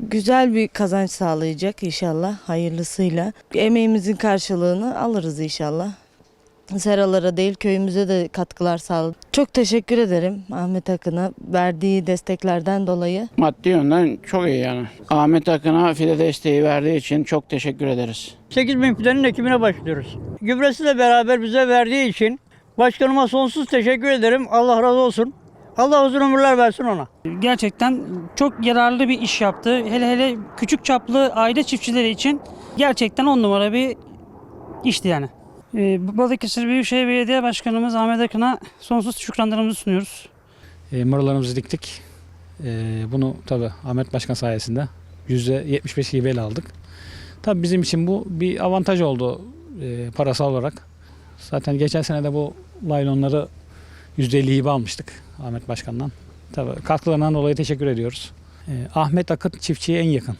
Güzel bir kazanç sağlayacak inşallah hayırlısıyla. Emeğimizin karşılığını alırız inşallah. Seralara değil köyümüze de katkılar sağladı. Çok teşekkür ederim Ahmet Akın'a verdiği desteklerden dolayı. Maddi yönden çok iyi yani. Ahmet Akın'a fide desteği verdiği için çok teşekkür ederiz. 8 bin fidenin ekimine başlıyoruz. Gübresi de beraber bize verdiği için başkanıma sonsuz teşekkür ederim. Allah razı olsun. Allah uzun ömürler versin ona. Gerçekten çok yararlı bir iş yaptı. Hele hele küçük çaplı aile çiftçileri için gerçekten on numara bir işti yani. Ee, Balıkesir Büyükşehir Belediye Başkanımız Ahmet Akın'a sonsuz şükranlarımızı sunuyoruz. E, marullarımızı diktik. E, bunu tabi Ahmet Başkan sayesinde %75 hibeyle aldık. Tabi bizim için bu bir avantaj oldu e, parasal olarak. Zaten geçen sene de bu laylonları %50 hibe almıştık Ahmet Başkan'dan. Tabi katkılarından dolayı teşekkür ediyoruz. E, Ahmet Akın çiftçiye en yakın.